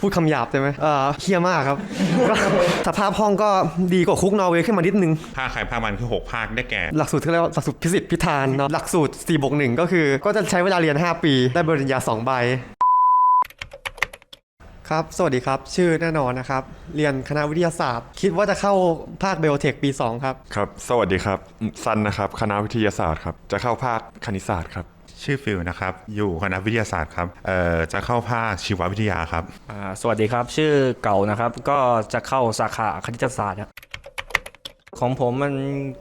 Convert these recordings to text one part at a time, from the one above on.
พูดคำหยาบได้ไหมเอ่อเฮี้ยมากครับก็สภาพห้องก็ดีกว่าคุกนอร์เวย์ขึ้นมานิดนึง ภาคใครภาคมันคือ 6 ภาคได้แก่ หลักสูตรที่เรียกว่าหลักสูตรพิสิทธิ์พิธานเนาะหลักสูตร4บวก1ก็คือ ก็จะใช้เวลาเรียน 5 ปี ได้ปริญญา2ใบครับ สวัสดีครับ ชื่อแน่นอนนะครับ เรียนคณะวิทยาศาสตร์ คิดว่าจะเข้าภาคเบลเทคปี 2 ครับ ครับ สวัสดีครับ ซันนะครับ คณะวิทยาศาสตร์ครับ จะเข้าภาคคณิตศาสตร์ครับ ชื่อฟิลนะครับ อยู่คณะวิทยาศาสตร์ครับ เอ่อ จะเข้าภาคชีววิทยาครับ อ่าสวัสดีครับ ชื่อเก่านะครับ ก็จะเข้าสาขาคณิตศาสตร์ครับของผมมัน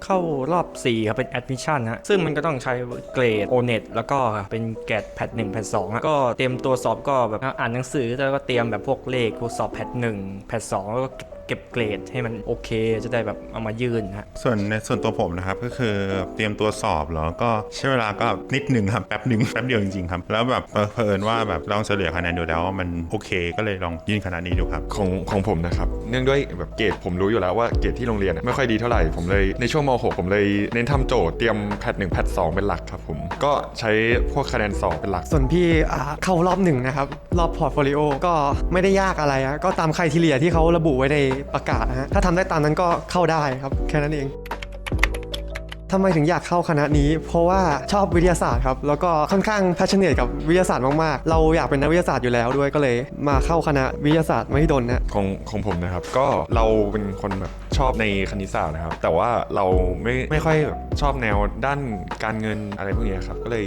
เข้ารอบ 4 ครับ เป็นแอดมิชชั่นฮะซึ่งมันก็ต้องใช้เกรด o n e t แล้วก็เป็นแกดแพทหนึ่งแพทสองก็เตรียมตัวสอบก็แบบอ่านหนังสือแล้วก็เตรียมแบบพวกเลขพวกสอบแพทหนึ่งแพทสองแล้วก็ เก็บเกรดให้มันโอเค จะได้แบบเอามายื่นฮะส่วนในส่วนตัวผมนะครับก็คือเตรียมตัวสอบแล้วก็ใช้เวลาก็นิดหนึ่งครับแป๊บหนึ่งแป๊บเดียวจริงๆครับแล้วแบบเออเผอิญว่าแบบลองเฉลี่ยคะแนนดูแล้วมันโอเค ก็เลยลองยื่นคณะนี้ดูครับของของผมนะครับเนื่องด้วยแบบเกรดผมรู้อยู่แล้วว่าเกรดที่โรงเรียนอะไม่ค่อยดีเท่าไหร่ผมเลยในช่วงม .6 ผมเลยเน้นทำโจทย์เตรียมแพทหนึ่งแพทสองเป็นหลักครับผมก็ใช้พวกคะแนนสอบเป็นหลัก ส่วนพี่อ่าเข้ารอบหนึ่งนะครับรอบพอร์ตโฟลิโอก็ไม่ได้ยากอะไรอะก็ตามใครทีเลียที่เขาระบุไว้ในประกาศนะฮะถ้าทำได้ตามนั้นก็เข้าได้ครับ แค่นั้นเองทำไมถึงอยากเข้าคณะนี้ เพราะว่าชอบวิทยาศาสตร์ครับ แล้วก็ค่อนข้าง passionate กับวิทยาศาสตร์มาก ๆ เราอยากเป็นนักวิทยาศาสตร์อยู่แล้วด้วยก็เลยมาเข้าคณะวิทยาศาสตร์มหิดลนะของของผมนะครับ ก็เราเป็นคนแบบชอบในคณิตศาสตร์นะครับ แต่ว่าเราไม่ไม่ค่อยแบบชอบแนวด้านการเงินอะไรพวกนี้ครับ ก็เลย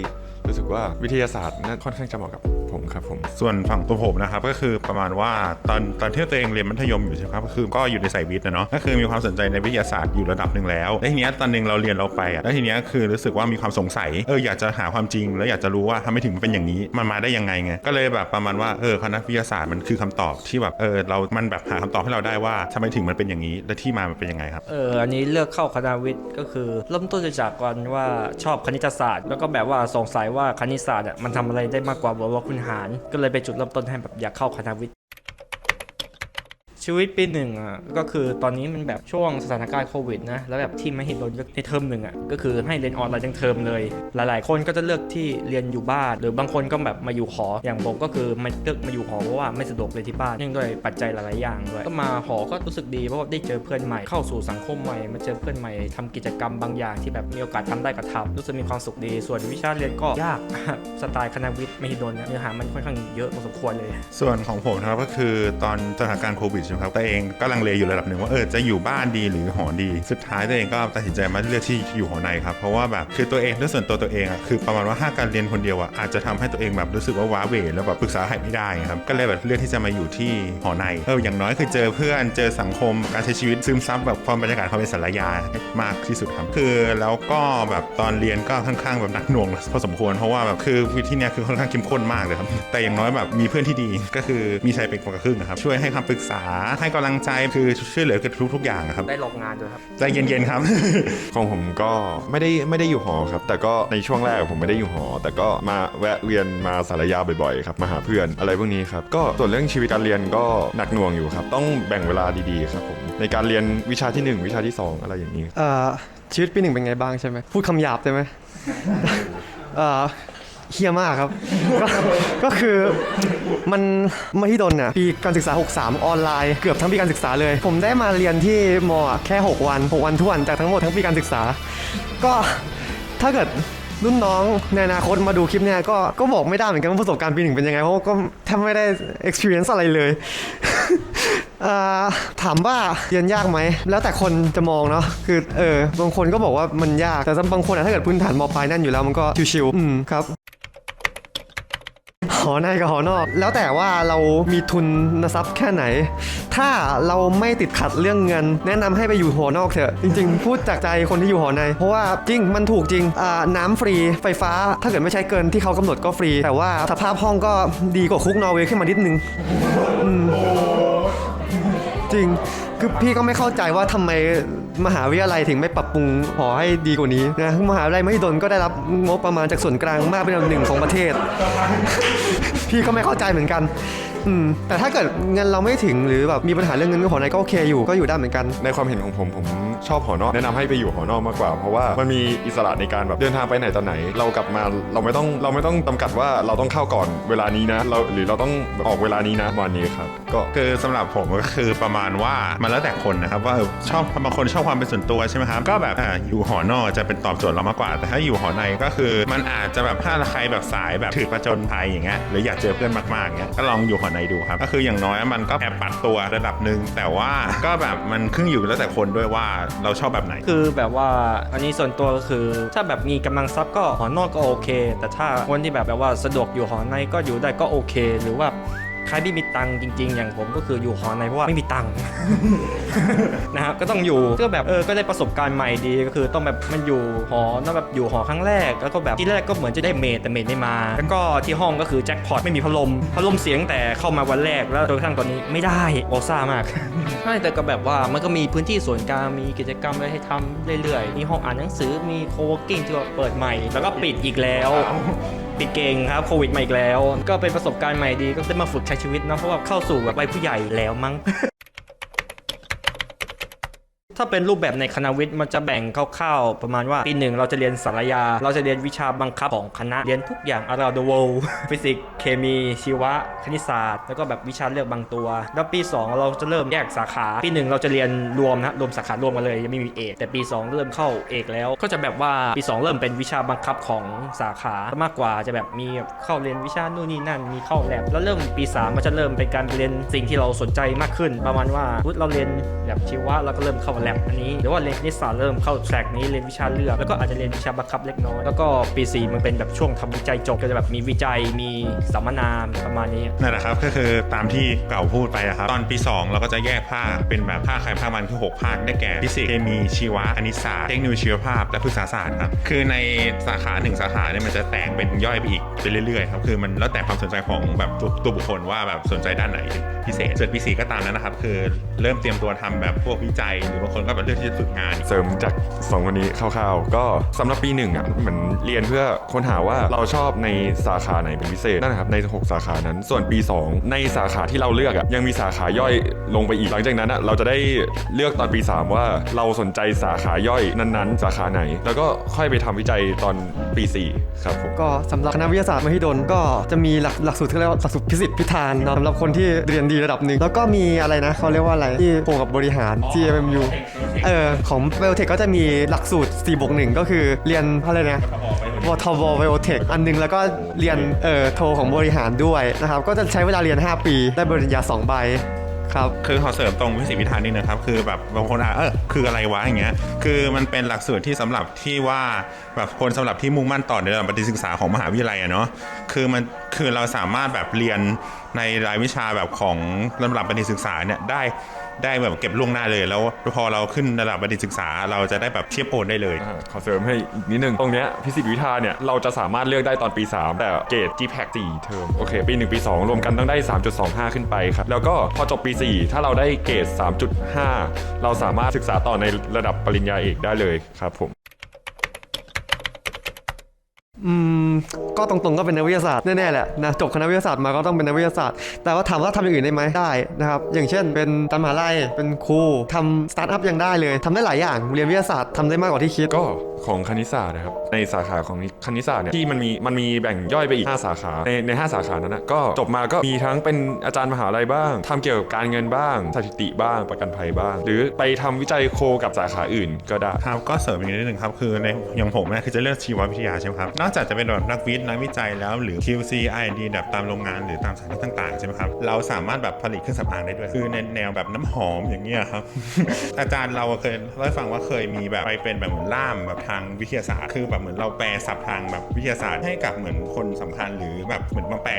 รู้สึกว่าวิทยาศาสตร์น่าค่อนข้างจะเหมาะกับผมครับผมส่วนฝั่งตัวผมนะครับก็คือประมาณว่าตอนตอนที่ตัวเองเรียนมัธยมอยู่ใช่ไหมครับก็คือก็อยู่ในสายวิทย์นะเนาะก็คือมีความสนใจในวิทยาศาสตร์อยู่ระดับหนึ่งแล้วแล้วทีเนี้ยตอนหนึงเราเรียนเราไปอะแล้วทีเนี้ยคือรู้สึกว่ามีความสงสัยเอออยากจะหาความจริง แล้วอยากจะรู้ว่าทำไมถึงมันเป็นอย่างนี้มันมาได้ยังไงไงก็เลยแบบประมาณว่าเออคณะวิทยาศาสตร์มันคือคำตอบที่แบบเออเรามันแบบหาคำตอบให้เราได้ว่าทำไมถึงมันเป็นอย่างนี้ และที่มามันเป็นยังไงครับ เออ อันนี้เลือกเข้าคณะวิทย์ก็คือ เริ่มต้นจากการว่าชอบคณิตศาสตร์ แล้วก็แบบว่าสงสัยว่าคณิตศาสตร์อะมันทำอะไรได้มากกว่าบวกลบคูณหาร ก็เลยไปจุดเริ่มต้นให้แบบอยากเข้าคณะวิทย์ ชีวิตปีหนึ่งอะก็คือตอนนี้มันแบบช่วงสถานการณ์โควิดนะแล้วแบบที่ไม่เห็นโดนในเทอมหนึ่งอะก็คือให้เรียนออนไลน์ทั้งเทอมเลย หลาย ๆ คนก็จะเลือกที่เรียนอยู่บ้าน หรือบางคนก็แบบมาอยู่หออย่างผมก็คือมาเลือกมาอยู่หอเพราะว่าไม่สะดวกเลยที่บ้านเนื่องด้วยปัจจัยหลาย ๆ อย่างด้วยก็มาหอก็รู้สึกดีเพราะว่าได้เจอเพื่อนใหม่เข้าสู่สังคมใหม่มาเจอเพื่อนใหม่ทำกิจกรรมบางอย่างที่แบบมีโอกาสทำได้ก็ทำรู้สึกมีความสุขดีส่วนวิชาเรียนก็ยากสไตล์คณะวิทย์ไม่ฮิดนเนี่ยเนื้อหามันค่อนข้างเยอะพอสมควรเลย ส่วนของผมนะครับก็คือตอนสถานการณ์โควิดใช่ไหมครับตัวเองก็ลังเลอยู่ระดับหนึ่งว่าเออจะอยู่บ้านดีหรือหอดี สุดท้ายตัวเองก็ตัดสินใจมาเลือกที่อยู่หอในครับเพราะว่าแบบคือตัวเองด้วยส่วนตัวตัวเองอะคือประมาณว่าถ้าการเรียนคนเดียวอะอาจจะทำให้ตัวเองแบบรู้สึกว่าว้าเหวแล้วแบบปรึกษาใครไม่ได้ครับก็เลยแบบเลือกที่จะมาอยู่ที่หอในเอออย่างน้อยคือเจอเพื่อนเจอสังคมการใช้ชีวิตซึมซับแบบความบรรยากาศความเป็นสารยามากที่สุดครับคือแล้วก็แบบตอนเรียนก็ค่อนข้างแบบหนักหน่วงพอสมควรเพราะว่าแบบคือวิธีเนี้ยคือค่อนข้างเข้มข้นมากเลยครับแต่อย่างน้อยแบบมีเพื่อนที่ดีก็คือมีชัยเป็นคนละครึ่งนะครับช่วยให้คำปรึกษาให้กำลังใจคือช่วยเหลือกันทุกๆอย่างอะครับได้ลองงานด้วยครับ ใจเย็นๆครับ ของผมก็ไม่ได้ไม่ได้อยู่หอครับ แต่ก็ในช่วงแรกผมไม่ได้อยู่หอ แต่ก็มาแวะเรียนมาสารยาบ่อยๆครับมาหาเพื่อนอะไรพวกนี้ครับก็ส่วนเรื่องชีวิตการเรียนก็หนักหน่วงอยู่ครับ ต้องแบ่งเวลาดีๆครับผมในการเรียนวิชาทีหนึ่1วิชาที่2อะไรอย่างนี้ เอ่อชีวิตปีหนึ่งเป็นไงบ้างใช่ไหมพูดคำหยาบได้ไหมเอ่อ เฮี้ยมากครับ ก็ก็คือมันมหิดลน่ะปีการศึกษา 63 ออนไลน์เกือบทั้งปีการศึกษาเลย ผมได้มาเรียนที่มอะแค่ 6 วัน 6 วันทวนจากทั้งหมดทั้งปีการศึกษา ก็ถ้าเกิดรุ่นน้องในอนาคตมาดูคลิปเนี่ยก็ก็บอกไม่ได้เหมือนกันว่าประสบการณ์ปีหนึ่งเป็นยังไง เพราะก็แทบไม่ได้ experience อะไรเลย อ่อถามว่าเรียนยากไหม แล้วแต่คนจะมองเนาะคือเออบางคนก็บอกว่ามันยากแต่สำหรับบางคนอะถ้าเกิดพื้นฐานมปลายนั่นอยู่แล้วมันก็ชิวๆอืมครับ หอในกับหอนอก แล้วแต่ว่าเรามีทุนนทรัพย์แค่ไหน ถ้าเราไม่ติดขัดเรื่องเงิน แนะนำให้ไปอยู่หอนอกเถอะจริง ๆ พูดจากใจคนที่อยู่หอใน เพราะว่าจริงมันถูกจริงน้ำฟรีไฟฟ้า ถ้าเกิดไม่ใช้เกินที่เขากำหนดก็ฟรี แต่ว่าสภาพห้องก็ดีกว่าคุกนอร์เวย์ขึ้นมานิดนึงจริงคือพี่ก็ไม่เข้าใจว่าทำไม มหาวิทยาลัยถึงไม่ปรับปรุงขอให้ดีกว่านี้นะมหาวิทยาลัยมหิดลก็ได้รับงบประมาณจากส่วนกลางมากเป็นอันดับหนึ่งของประเทศ พี่ก็ไม่เข้าใจเหมือนกัน อืมแต่ถ้าเกิดเงินเราไม่ถึงหรือแบบมีปัญหาเรื่องเงินก็หอในก็โอเคอยู่ก็อยู่ได้เหมือนกัน ในความเห็นของผมผมชอบหอนอกแนะนำให้ไปอยู่หอนอกมากกว่า เพราะว่ามันมีอิสระในการแบบเดินทางไปไหนตอนไหน เรากลับมาเราไม่ต้องเราไม่ต้องจำกัดว่าเราต้องเข้าก่อนเวลานี้นะเราหรือเราต้องออกเวลานี้นะวันนี้ครับก็ คือสำหรับผมก็คือประมาณว่ามันแล้วแต่คนนะครับว่าเออชอบบางคนชอบความเป็นส่วนตัวใช่ไหมครับก็แบบอ่าอยู่หอนอกจะเป็นตอบโจทย์เรามากกว่า แต่ถ้าอยู่หอในก็คือ มันอาจจะแบบถ้าใครแบบสายแบบถือประจนภัยอย่างเงี้ยหรืออยากเจอเพื่อนมากๆอย่างเงี้ยก็ลองอยู่หอในดูครับ ก็คืออย่างน้อยมันก็แอบปัดตัวระดับหนึ่งแต่ว่าก็แบบมันขึ้นอยู่แล้วแต่คนด้วยว่าเราชอบแบบไหน คือแบบว่าอันนี้ส่วนตัวก็คือ ถ้าแบบมีกำลังทรัพย์ก็หอนอกก็โอเค แต่ถ้าคนที่แบบแบบว่าสะดวกอยู่หอในก็อยู่ได้ก็โอเค หรือว่า ใครไม่มีตังค์จริง ๆ อย่างผมก็คืออยู่หอในเพราะว่าไม่มีตังค์ นะครับก็ต้องอยู่ก็แบบเออก็ได้ประสบการณ์ใหม่ดีก็คือต้องแบบมันอยู่หอต้องแบบอยู่หอครั้งแรก แล้วก็แบบที่แรกก็เหมือนจะได้เมดแต่เมดไม่มา แล้วก็ที่ห้องก็คือแจ็คพอตไม่มีพัดลมพัดลมเสียงแต่เข้ามาวันแรกแล้วจนกระทั่งตอนนี้ไม่ได้โอซ่ามากใช่แต่ก็แบบว่ามันก็มีพื้นที่ส่วนกลางมีกิจกรรมอะไรให้ทำเรื่อยๆมีห้องอ่านหนังสือมีโค w กิ้งที่ว่าเปิดใหม่ แล้วก็ปิดอีกแล้ว ติดเก่งครับโควิดมาอีกแล้ว ก็เป็นประสบการณ์ใหม่ดีก็ได้มาฝึกใช้ชีวิตเนาะเพราะว่าเข้าสู่แบบวัยผู้ใหญ่แล้วมั้ง ถ้าเป็นรูปแบบในคณะวิทย์มันจะแบ่งคร่าวๆประมาณว่าปีหนึ่งเราจะเรียนสารยา เราจะเรียนวิชาบังคับของคณะเรียนทุกอย่าง around the world ฟิสิกส์เคมี ชีวะ คณิตศาสตร์ แล้วก็แบบวิชาเลือกบางตัว แล้วปี 2 เราจะเริ่มแยกสาขา ปีหนึ่งเราจะเรียนรวมนะรวมสาขารวมกันเลยยังไม่มีเอกแต่ปี 2 เริ่มเข้าเอกแล้ว ก็จะแบบว่าปี 2 เริ่มเป็นวิชาบังคับของสาขามากกว่าจะแบบมีเข้าเรียนวิชานู่นนี่นั่นมีเข้าแลบแล้วเริ่มปี3ก็จะเริ่มเป็นการเรียนสิ่งที่เราสนใจมากขึ้น ประมาณว่าสมมุติเราเรียนแบบชีวะเราก็เริ่มเข้าแลบอันนี้หรือว่าเรียนคณิตศาสตร์เริ่มเข้าแทร็กนี้เรียนวิชาเลือกแล้วก็อาจจะเรียนวิชาบังคับเล็กน้อยแล้วก็ปี4มันเป็นแบบช่วงทำวิจัยจบก็จะแบบมีวิจัยมีสัมมนาประมาณนี้นั่นแหละครับก็คือตามที่เก่าพูดไปครับตอนปี 2 เราก็จะแยกภาคเป็นแบบภาคใครภาคมันคือ 6 ภาคได้แก่ฟิสิกส์เคมีชีวะคณิตศาสตร์เทคโนโลยีชีวภาพและพฤกษศาสตร์ครับคือในสาขาหนึ่งสาขาเนี่ยมันจะแตกเป็นย่อยไปอีกไปเรื่อยๆครับคือมันแล้วแต่ความสนใจของแบบตัวบุคคลว่าแบบสนใจด้านไหนพิเศษส่วนปี4ก็ตามนั้นนะครับคือเริ่มเตรียมตัวทำแบบพวกวิจัยหรือบางคนก็แบบเลือกที่จะฝึกงาน เสริมจากสองคนนี้คร่าวๆ ก็สำหรับปีหนึ่งอะเหมือนเรียนเพื่อค้นหาว่าเราชอบในสาขาไหนเป็นพิเศษนั่นนะครับใน 6 สาขานั้น ส่วนปี 2 ในสาขาที่เราเลือกอะยังมีสาขาย่อยลงไปอีกหลังจากนั้นอะเราจะได้เลือกตอนปี 3 ว่าเราสนใจสาขาย่อยนั้นๆ สาขาไหน แล้วก็ค่อยไปทำวิจัยตอนปี 4 ครับผมก็สำหรับคณะวิทยาศาสตร์มหิดลก็จะมีหลักหลักสูตรที่เรียกว่าหลักสูตรพิสิทธิ์พิธานเนอะสำหรับคนที่เรียนดีระดับหนึ่งแล้วก็มีอะไรนะเขาเรียกว่าอะไรที่โคกับบริหาร GMMU เออของ Biotech ก็จะมีหลักสูตร4บวก1ก็คือเรียนอะไรนะวทบ Biotech อันหนึงแล้วก็เรียนเอ่อโทของบริหารด้วยนะครับ ก็จะใช้เวลาเรียน 5 ปีได้ปริญญา2ใบครับคือขอเสริมตรงวิสิตวิธานนิดนะครับ คือแบบบางคนอะเออคืออะไรวะอย่างเงี้ยคือมันเป็นหลักสูตรที่สำหรับที่ว่าแบบคนสำหรับที่มุ่งมั่นต่อในระดับปฏิศึกษาของมหาวิทยาลัยอะเนาะคือมันคือเราสามารถแบบเรียนในรายวิชาแบบของระดับปฏิศึกษาเนี่ยได้ ได้แบบเก็บล่วงหน้าเลยแล้วพอเราขึ้นระดับบัณฑิตศึกษา เราจะได้แบบเทียบโอนได้เลย อ่าขอเสริมให้อีกนิดนึง ตรงเนี้ยพิสิทธิวิทาเนี่ย เราจะสามารถเลือกได้ตอนปี 3 แต่เกรด GPAC 4เทอมโอเค ปี 1 ปี 2 รวมกันต้องได้ 3.25 ขึ้นไปครับ แล้วก็พอจบปี 4 ถ้าเราได้เกรด 3.5 เราสามารถศึกษาต่อในระดับปริญญาเอกได้เลยครับผม อืมก็ตรงๆก็เป็นนักวิทยาศาสตร์แน่ๆแหละนะจบคณะวิทยาศาสตร์มาก็ต้องเป็นนักวิทยาศาสตร์ แต่ว่าถามว่าทำอย่างอื่นได้ไหมได้นะครับอย่างเช่น เป็นตำมหาลัยเป็นครูทำสตาร์ทอัพยังได้เลยทำได้หลายอย่างเรียนวิทยาศาสตร์ทำได้มากกว่าที่คิดก็ ของคณิตศาสตร์นะครับในสาขาของคณิตศาสตร์เนี่ยที่มันมีมันมีแบ่งย่อยไปอีก 5 สาขาในใน5สาขานั้นนะก็จบมาก็มีทั้งเป็นอาจารย์มหาลัยบ้างทำเกี่ยวกับการเงินบ้าง สถิติบ้างประกันภัยบ้าง หรือไปทำวิจัยโคกับสาขาอื่นก็ได้ครับก็เสริมอีกนิดหนึ่งครับคือในอย่างผมเนี่ยคือจะเลือกชีววิทยาใช่ไหมครับนอกจากจะเป็นแบบนักวิทย์นักวิจัยแล้วหรือ QC R&D แบบตามโรงงานหรือตามสถานที่ต่างๆใช่ไหมครับเราสามารถแบบผลิตเครื่องสำอางได้ด้วย คือในแนวแบบน้ำหอมอย่างเงี้ยครับอาจารย์เราเคยเล่าให้ฟังว่าเคยมีแบบไปเป็นแบบเหมือนล่ามแบบทางวิทยาศาสตร์ คือแบบเหมือนเราแปลศัพท์ทางแบบวิทยาศาสตร์ให้กับเหมือนคนสำคัญหรือแบบเหมือนมาแปล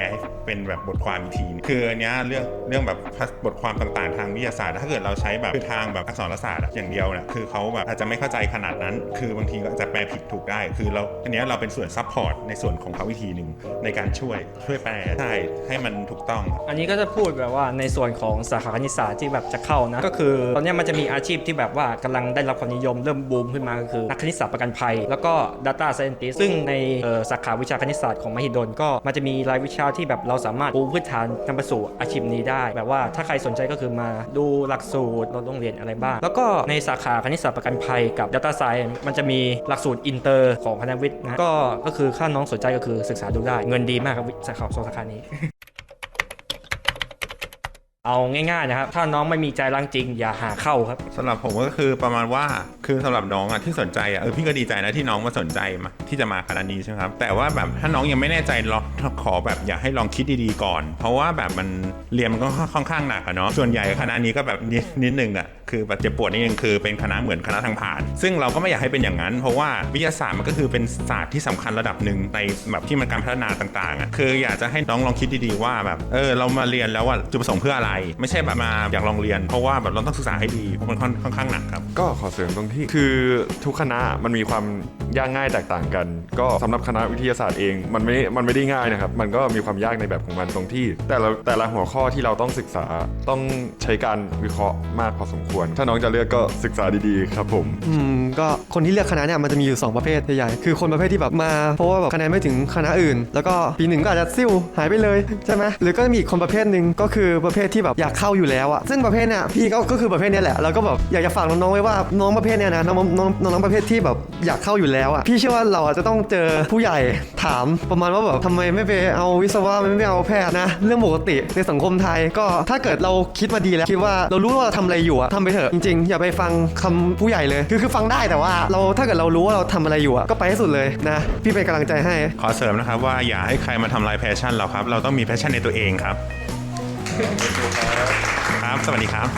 เป็นแบบบทความอีกทีนึงคืออันเนี้ยเรื่องเรื่องแบบบทความต่างๆ ทางวิทยาศาสตร์ ถ้าเกิดเราใช้แบบคือทางแบบอักษรศาสตร์อย่างเดียวเนี่ยคือเขาแบบอาจจะไม่เข้าใจขนาดนั้น คือบางทีก็อาจจะแปลผิดถูกได้ คือเราอันเนี้ยเราเป็นส่วนซัพพอร์ตในส่วนของเขาวิธีหนึ่งในการช่วยช่วยแปลใช่ให้มันถูกต้อง อันนี้ก็จะพูดแบบว่าในส่วนของสาขาคณิตศาสตร์ที่แบบจะเข้านะก็คือตอนเนี้ยมันจะมีอาชีพที่แบบว่ากำลังได้รับความนิยมเริ่มบูมขึ้นมาก็คือนักคณิตศาสตร์ประกันภัย แล้วก็ Data Scientist ซึ่งในสาขาวิชาคณิตศาสตร์ของมหิดลก็มันจะมีรายวิชาที่แบบเราสามารถปูพื้นฐานนำไปสู่อาชีพนี้ได้ แบบว่าถ้าใครสนใจก็คือมาดูหลักสูตรเราต้องเรียนอะไรบ้าง แล้วก็ในสาขาคณิตศาสตร์ประกันภัยกับ Data Science มันจะมีหลักสูตรอินเตอร์ของคณะวิทย์นะก็ก็คือถ้าน้องสนใจก็คือศึกษาดูได้เงินดีมากครับวิสาขาสองสาขานี้ เอาง่ายๆนะครับ ถ้าน้องไม่มีใจรักจริง อย่าหาเข้าครับ สำหรับผมก็คือประมาณว่าคือสำหรับน้องอะที่สนใจอะเออพี่ก็ดีใจนะที่น้องมาสนใจมาที่จะมาคณะนี้ใช่ไหมครับแต่ว่าแบบถ้าน้องยังไม่แน่ใจลองขอแบบอยากให้ลองคิดดีๆก่อน เพราะว่าแบบมันเรียนมันก็ค่อนข้างหนักอะเนาะส่วนใหญ่คณะนี้ก็แบบนิดนิดนึงอะคือแบบเจ็บปวดนิดนึงคือเป็นคณะเหมือนคณะทางผ่าน ซึ่งเราก็ไม่อยากให้เป็นอย่างนั้น เพราะว่าวิทยาศาสตร์มันก็คือเป็นศาสตร์ที่สำคัญระดับหนึ่งในแบบที่มันการพัฒนาต่างๆอะคืออยากจะให้น้องลองคิดดีๆว่าแบบเออเรามาเรียนแล้วอะจุดประสงค์เพื่ออะไรไม่ใช่แบบมาอยากลองเรียน เพราะว่าแบบเราต้องศึกษาให้ดีเพราะมันค่อนค่อนข้างหนักครับ ก็ขอเสริมตรงที่คือทุกคณะมันมีความ ยากง่ายแตกต่างกัน ก็สำหรับคณะวิทยาศาสตร์เองมันไม่มันไม่ได้ง่ายนะครับ มันก็มีความยากในแบบของมันตรงที่ แต่ละแต่ละหัวข้อที่เราต้องศึกษาต้องใช้การวิเคราะห์มากพอสมควร ถ้าน้องจะเลือกก็ศึกษาดีๆครับผมอืมก็คนที่เลือกคณะเนี่ยมันจะมีอยู่ 2 ประเภทใหญ่ๆคือคนประเภทที่แบบมาเพราะว่าแบบคะแนนไม่ถึงคณะอื่น แล้วก็ปีหนึ่งก็อาจจะซิ่วหายไปเลยใช่ไหมหรือก็มีอีกคนประเภทหนึ่งก็คือประเภทที่แบบอยากเข้าอยู่แล้วอะซึ่งประเภทเนี่ยพี่ก็ก็คือประเภทนี้แหละแล้วก็แบบอยากจะฝากน้องๆไว้ว่าน้องประเภทเนี้ยนะน้องน้องน้องประเภทที่แบบอยากเข้าอยู่แล้วอะพี่เชื่อว่าเราอาจจะต้องเจอผู้ใหญ่ถามประมาณว่าแบบทำไมไม่ไปเอาวิศวะไม่ไปเอาแพทย์นะ เรื่องปกติในสังคมไทยก็ถ้าเกิดเราคิดมาดีแล้วคิดว่าเรารู้ว่าเราทำอะไรอยู่อะทำไปเถอะจริงๆ อย่าไปฟังคำผู้ใหญ่เลย คือคือฟังได้แต่ว่าเราถ้าเกิดเรารู้ว่าเราทำอะไรอยู่อะก็ไปให้สุดเลยนะพี่เป็นกำลังใจให้ ขอเสริมนะครับว่าอย่าให้ใครมาทำลายแพชชั่นเราครับ เราต้องมีแพชชั่นในตัวเองครับ ครับ สวัสดีครับ